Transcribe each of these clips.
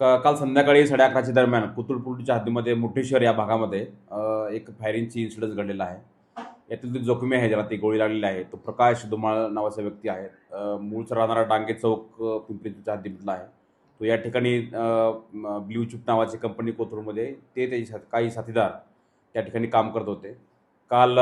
का- काल संध्याकाळी साडे अकराच्या दरम्यान कुतुळपूरच्या हद्दीमध्ये मुठेश्वर या भागामध्ये एक फायरिंगची इन्सिडन्स घडलेला आहे. यातील जो जोखमी आहे ज्याला ती गोळी लागलेली आहे तो प्रकाश धुमाळ नावाचा व्यक्ती आहे. मूळचा राहणारा डांगे चौक पिंपरीच्या हद्दीमधला आहे. तो या ठिकाणी ब्ल्यू चिप नावाची कंपनी कोथरूडमध्ये ते त्याचे साथ- काही साथीदार त्या ठिकाणी काम करत होते. काल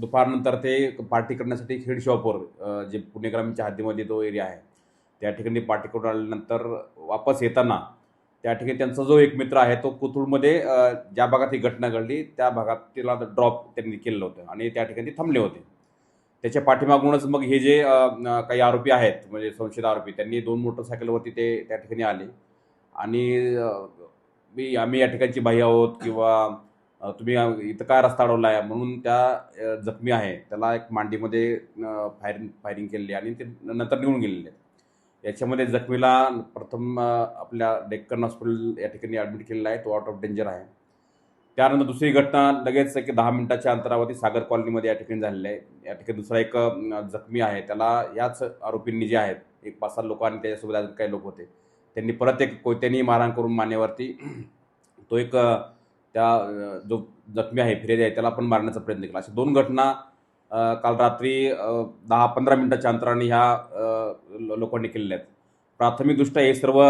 दुपारनंतर ते पार्टी करण्यासाठी खेड शॉपवर जे पुणे ग्रामीणच्या हद्दीमध्ये तो एरिया आहे त्या ठिकाणी पार्टी करून आल्यानंतर वापस येताना त्या ठिकाणी त्यांचा जो एक मित्र आहे तो कोथरूडमध्ये ज्या भागात ही घटना घडली त्या भागात तिला ड्रॉप त्यांनी केलेलं होतं आणि त्या ठिकाणी थांबले होते. त्याच्या पाठीमागूनच मग हे जे काही आरोपी आहेत म्हणजे संशयित आरोपी त्यांनी दोन मोटरसायकलवरती ते त्या ठिकाणी आले. आणि मी आम्ही या ठिकाणची बाई आहोत किंवा तुम्ही इथं काय रस्ता अडवला आहे म्हणून त्या जखमी आहे. त्याला एक मांडीमध्ये फायरिंग फायरिंग केलेली आणि ते नंतर निघून गेलेले आहेत. याच्यामध्ये जखमीला प्रथम आपल्या डेक्कन हॉस्पिटल या ठिकाणी ॲडमिट केलेला आहे तो आउट ऑफ डेंजर आहे. त्यानंतर दुसरी घटना लगेच एक दहा मिनिटाच्या अंतरावरती सागर कॉलनीमध्ये या ठिकाणी झालेली आहे. या ठिकाणी दुसरा एक जखमी आहे. त्याला याच आरोपींनी जे आहेत एक पाच सात लोक आणि त्याच्यासोबत अजून काही लोक होते. त्यांनी परत एक कोयत्यांनी मारहाण करून मानेवरती तो एक त्या जो जखमी आहे फिर्यादी आहे त्याला पण मारण्याचा प्रयत्न केला. अशा दोन घटना काल रात्री दहा पंधरा मिनटाच्या अंतराने ह्या लोकांनी केलेल्या आहेत. प्राथमिकदृष्ट्या हे सर्व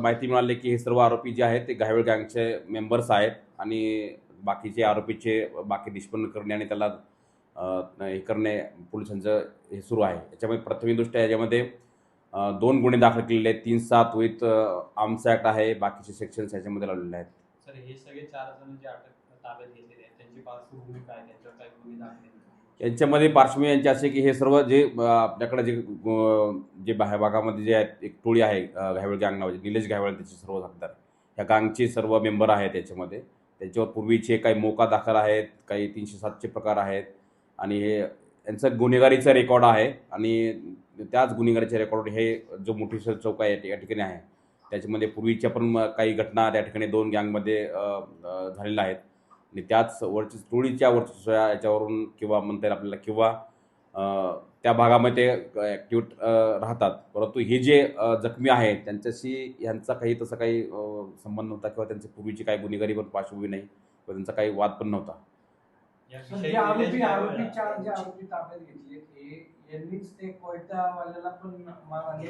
माहिती मिळाली की हे सर्व आरोपी जे आहेत ते घायवळ गँगचे मेंबर्स आहेत आणि बाकीचे आरोपीचे बाकी निष्पन्न करणे आणि त्याला हे करणे पोलिसांचं हे सुरू आहे. याच्यामध्ये प्राथमिकदृष्ट्या याच्यामध्ये दोन गुन्हे दाखल केलेले आहेत. तीन सात विथ आर्म्स ॲक्ट आहे. बाकीचे सेक्शन्स याच्यामध्ये लावलेले आहेत. सर हे सगळे चार जण जे अटक ताब्यात घेतलेले आहेत त्यांची पार्श्वभूमी काय त्यांच्यावर काय गुन्हे दाखल यांच्यामध्ये पार्श्वभूमी यांची असे की हे सर्व जे आपल्याकडे जे जे बाहेर भागामध्ये जे आहेत एक टोळी आहे घायवळ गँग नावाची निलेश घायवळ त्याचे सर्व साथीदार ह्या गँगचे सर्व मेंबर आहेत त्याच्यामध्ये त्यांच्यावर पूर्वीचे काही मोका दाखल आहेत काही तीनशे सातचे प्रकार आहेत. आणि हे यांचं गुन्हेगारीचा रेकॉर्ड आहे. आणि त्याच गुन्हेगारीचे रेकॉर्ड हे जो मोठी चौक आहे या ठिकाणी आहे. त्याच्यामध्ये पूर्वीच्या पण काही घटना त्या ठिकाणी दोन गँगमध्ये झालेल्या आहेत. आणि त्याच वरची टोळीच्या वरची याच्यावरून किंवा म्हणता येईल आपल्याला किंवा अ, त्या भागामध्ये ॲक्टिव्ह राहतात. परंतु हे जे जखमी आहेत त्यांच्याशी यांचा काही तसा काही संबंध नव्हता किंवा त्यांची पूर्वीची काही गुन्हेगारी पण पार्श्वभूमी नाही किंवा त्यांचा काही वाद पण नव्हता.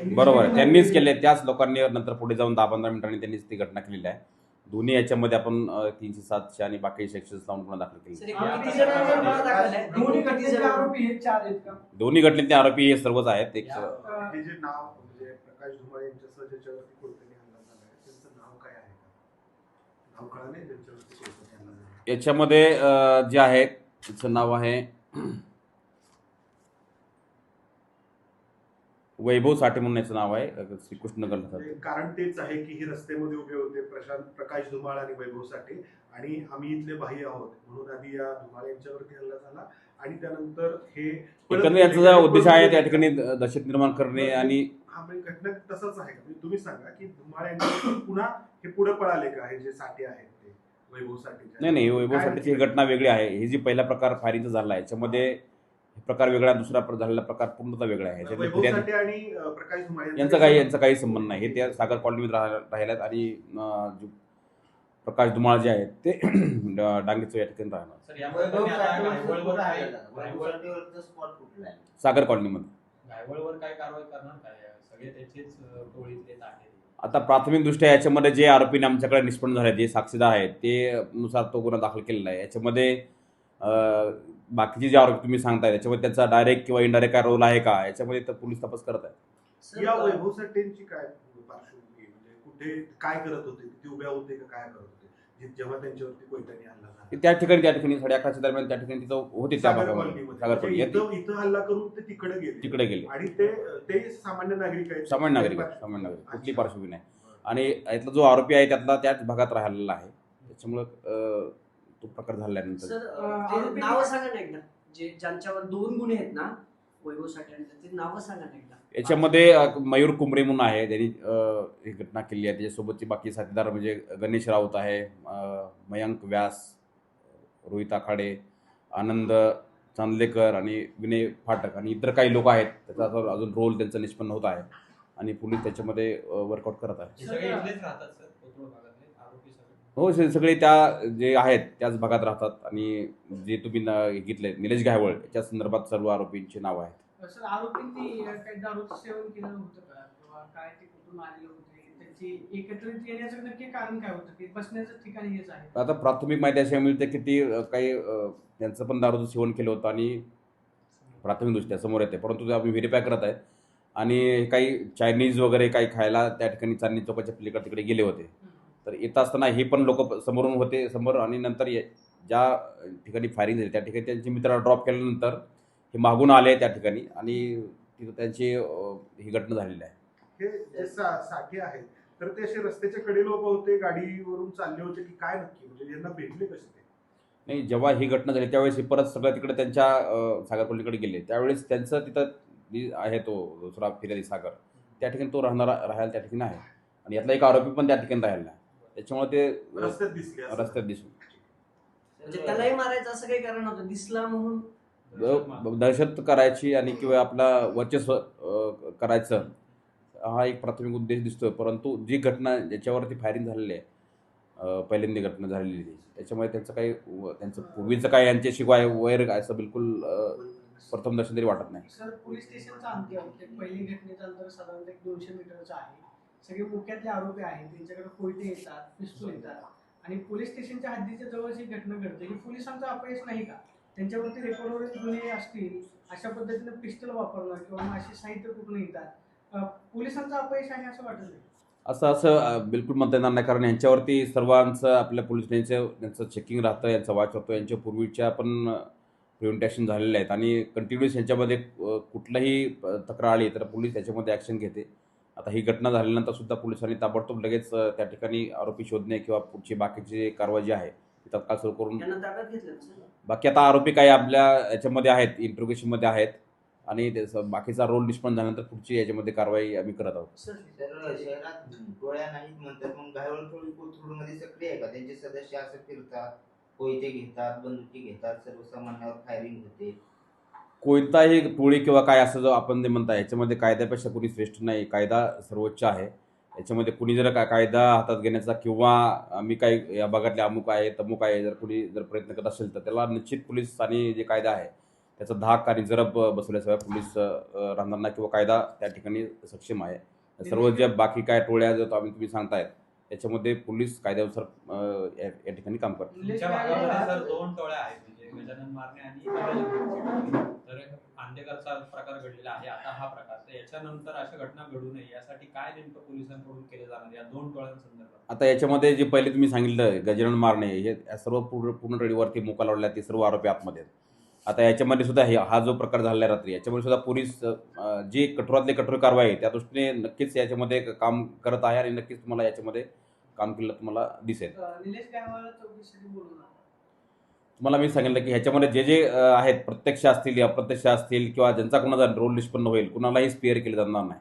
ते बरोबर त्यांनीच. केले त्याच लोकांनी नंतर पुढे जाऊन दहा पंधरा मिनिटांनी त्यांनीच ती घटना केलेली आहे. दोन्ही याच्यामध्ये आपण तीनशे सातशे आणि बाकी सेक्शन्स लावून गुन्हा दाखल केले. आहे? दोन्ही हे घटनेतले आरोपी हे सर्वच आहेत. एक या- अं, हे जे नाव म्हणजे प्रकाश धुमाळे यांच्यासह ज्याच्यावरती कोणत्याने हल्ला झालाय त्यांचं नाव काय आहे का नाव कळाले ज्यांच्यावरती कोणत्याने हल्ला झाला याच्यामध्ये अ, जे आहे त्याचं नाव आहे वैभव साठे म्हणून याचं नाव आहे श्रीकृष्णनगर म्हणजे कारण तेच आहे की हे रस्त्यामध्ये उभे होते प्रशांत प्रकाश धुमाळ आणि वैभव साठे. आणि आम्ही इथले भाई आहोत. म्हणून आधी या धुमाळ यांच्यावरती हल्ला झाला. आणि त्यानंतर हे याचा जो उद्देश आहे त्या ठिकाणी दहशत निर्माण करणे आणि हा म्हणजे घटना तसंच आहे का? म्हणजे तुम्ही सांगा की धुमाळ यांच्यावरती पुन्हा हे पुढे पळाले का? हे जे साठे आहेत ते वैभव साठे नाही नाही वैभव साठेची ही घटना वेगळी आहे. ही जी पहिला प्रकार फायरिंगचा झाला आहे याच्यामध्ये हे प्रकार वेगळा दुसरा प्र- झालेला प्रकार पूर्णतः वेगळा आहे. धुमाळ यांचा काही यांचा काही संबंध नाही. हे त्या सागर कॉलनीमध्ये राह- राहिल्यात आणि प्रकाश धुमाळ जे आहेत ते डांगेचं या ठिकाणी राहणार? सागर कॉलनीमध्ये. आता प्राथमिकदृष्ट्या याच्यामध्ये जे आरोपीने आमच्याकडे निष्पन्न झाले जे साक्षीदार आहेत ते नुसार तो गुन्हा दाखल केलेला आहे. याच्यामध्ये अं, बाकीचे जे आरोपी तुम्ही सांगताय त्याच्यामध्ये त्याचा डायरेक्ट किंवा इनडायरेक्ट काय रोल आहे का? याच्यामध्ये तर पोलीस तपास करत आहे या वैभव साठेंची काय पार्श्वभूमी आहे? म्हणजे कुठे काय करत होते? किती उभ्या होते का काय करत होते? जेव्हा त्यांच्यावरती कोयत्याने हल्ला त्या ठिकाणी त्या ठिकाणी साडे अकराच्या दरम्यान त्या ठिकाणी तिथं होते त्या भागामध्ये. म्हणजे इथं हल्ला करून ते तिकडे गेले. तिकडे गेले. आणि ते ते सामान्य नागरिक आहेत. सामान्य नागरिक आहेत, सामान्य नागरिक. कुठली पार्श्वभूमी नाही. आणि यातला जो आरोपी आहे त्यातला त्याच भागात राहिलेला आहे. त्याच्यामुळं तो प्रकार झाल्यानंतर. सर अं, अं, ते आरोपी- नावं सांगा ना एकदा. जे ज्यांच्यावर दोन गुन्हे आहेत ना वैभव साठे आणि ते नावं सांगा ना एकदा. याच्यामध्ये अ, मयूर कुंबरे म्हणून आहे. त्यांनी अ, ही घटना केली आहे. त्याच्यासोबतचे बाकी साथीदार म्हणजे गणेश राऊत आहे अ, मयांक व्यास रोहित आखाडे आनंद चांदलेकर आणि विनय फाटक आणि इतर काही लोक आहेत. त्याचा अजून- अजून रोल त्यांचा निष्पन्न होत आहे आणि पोलीस त्याच्यामध्ये वर्कआउट करत आहे. हे सगळे इथलेच राहतात सर. कोथरूड भागातले आरोपी सगळे हो से- सगळे त्या जे आहेत त्याच भागात राहतात. आणि जे तुम्ही न- घेतले निलेश गायवळ याच्या संदर्भात सर्व आरोपींची नाव आहेत. सर आरोपींनी अं, काही दारूचं सेवन केलं होतं का? किंवा काय ते कुठून आलेले होते? त्यांची एकत्रित येण्याचं नक्की कारण काय होतं? की बसण्याचं ठिकाण हेच आहे. आता प्राथमिक माहिती अशी मिळते की ती अ, काही अ, त्यांचं पण दारूचं सेवन केलं होतं आणि प्राथमिकदृष्ट्या समोर येते. परंतु ते आम्ही व्हेरीफाय करत आहे. आणि काही चायनीज वगैरे काही खायला त्या ठिकाणी चांदणी चौकाच्या पलीकडे तिकडे गेले होते. तर येत असताना हे पण लोक समोरून होते समोर आणि नंतर ये- ज्या ठिकाणी फायरिंग झाली त्या ठिकाणी त्यांचे मित्राला ड्रॉप केल्यानंतर हे मागून आले त्या ठिकाणी आणि तिथं त्यांची ही घटना झालेली आहे. हे साठे आहेत तर ते असे रस्त्याच्या कडेला उभे होते गाडीवरून चालले होते की काय नक्की? म्हणजे यांना भेटले कसे ते? नाही जेव्हा ही घटना झाली त्यावेळेस हे परत सगळं तिकडे त्यांच्या सागरपल्लीकडे गेले. त्यावेळेस त्यांचं तिथं आहे तो दुसरा फिर्यादी सागर. त्या ठिकाणी तो राहणारा राहायला त्या ठिकाणी आहे. आणि यातला एक आरोपी पण त्या ठिकाणी राहिला त्याच्यामुळे ते रस्त्यात दिसले असं. रस्त्यात दिसून म्हणजे त्यालाही मारायचं असं काही कारण नव्हतं. दिसला म्हणून. ब- दहशत करायची आणि किंवा आपला वर्चस्व अ, करायचं हा एक प्राथमिक उद्देश दिसतोय. परंतु जी घटना ज्याच्यावरती फायरिंग झालेली आहे अ, पहिल्यांदी घटना झालेली आहे त्याच्यामुळे त्यांचं काही व- त्यांचं पूर्वीचं काय यांच्याशी काय वैर काय असं बिलकुल अ, प्रथम दर्शन तरी वाटत नाही. सर पोलीस स्टेशनचं अंतर ते पहिली घटनेचं अंतर साधारणतः एक दोनशे मीटरचं आहे. सगळे मुख्यातले आरोपी आहेत त्यांच्याकडे कोयते येतात पिस्तूल येतात. आणि पोलीस स्टेशनच्या हद्दीच्या जवळच ही घटना घडते. ही पोलिसांचं अपयश नाही का? त्यांच्यावरती रेकॉर्डवर गुन्हे असतील अशा पद्धतीनं पिस्टल वापरणं किंवा असे साहित्य कुठून येतात? पोलिसांचं अपयश आहे असं वाटत नाही. असं असं बिलकुल म्हणता येणार नाही. कारण यांच्यावरती सर्वांचं आपल्या पोलीस यांचं यांचं चेकिंग राहतं यांचा वाच होतो यांच्या पूर्वीच्या पण प्रिव्हेंटेशन झालेल्या आहेत. आणि कंटिन्युअस यांच्यामध्ये कुठलाही तक्रार आली तर पोलीस याच्यामध्ये ॲक्शन घेते. आता ही घटना झाल्यानंतर सुद्धा पोलिसांनी ताबडतोब लगेच त्या ठिकाणी आरोपी शोधणे किंवा पुढची बाकीची कारवाई जी आहे ती तत्काळ सुरू करून त्यांना ताब्यात घेतलं ना सर? बाकी आता आरोपी काही आपल्या याच्यामध्ये आहेत इंट्रोगेशनमध्ये आहेत आणि त्याचं बाकीचा रोल निष्पन्न झाल्यानंतर पुढची याच्यामध्ये कारवाई आम्ही करत आहोत. सर तर शहरात गोळ्या नाहीत म्हणतात मग घायवळ टोळी कोथरूडमध्ये सक्रिय आहे का? त्यांचे सदस्य असं फिरतात कोयते घेतात बंदुकी घेतात सर्वसामान्यावर फायरिंग होते. कोणताही टोळी किंवा काय असं जो आपण जे म्हणता याच्यामध्ये कायद्यापेक्षा कुणी श्रेष्ठ नाही कायदा सर्वोच्च आहे. याच्यामध्ये कुणी जर का कायदा हातात घेण्याचा किंवा आम्ही काही या भागातले अमुक आहे तमुक आहे जर कुणी जर प्रयत्न करत असेल तर त्याला निश्चित पोलीस आणि जे कायदा आहे त्याचा धाक आणि जरब बसवल्याशिवाय पोलीस राहणार नाही किंवा कायदा त्या ठिकाणी सक्षम आहे. सर्व ज्या बाकी काय टोळ्या जर आम्ही तुम्ही सांगतायत त्याच्यामध्ये पोलीस कायद्यानुसार या या ठिकाणी काम करतात तुमच्या भागामध्ये सर दोन टोळ्या आहेत म्हणजे गजानन मारणे आणि. तर खांदेकरचा प्रकार घडलेला आहे आता हा प्रकार तर याच्यानंतर अशा घटना घडू नये यासाठी काय नेमकं पोलिसांकडून केले जाणार या दोन टोळ्यांसंदर्भात आता याच्यामध्ये जे पहिले तुम्ही सांगितलं गजानन मारणे हे या सर्व पूर्ण पूर्ण रेडीवरती मोका लावलेला ते सर्व आरोपी आतमध्ये आहेत. आता याच्यामध्ये सुद्धा हे हा जो प्रकार झालेला आहे रात्री याच्यामध्ये सुद्धा पोलीस जी कठोरातली कठोर कारवाई आहे त्या दृष्टीने नक्कीच याच्यामध्ये काम करत आहे आणि नक्कीच तुम्हाला याच्यामध्ये काम केलं तुम्हाला दिसेल. तुम्हाला मी सांगितलं की ह्याच्यामध्ये जे जे आहेत प्रत्यक्ष असतील अप्रत्यक्ष असतील किंवा ज्यांचा कोणाचा रोल निष्पन्न होईल कुणालाही स्पेअर केलं जाणार नाही.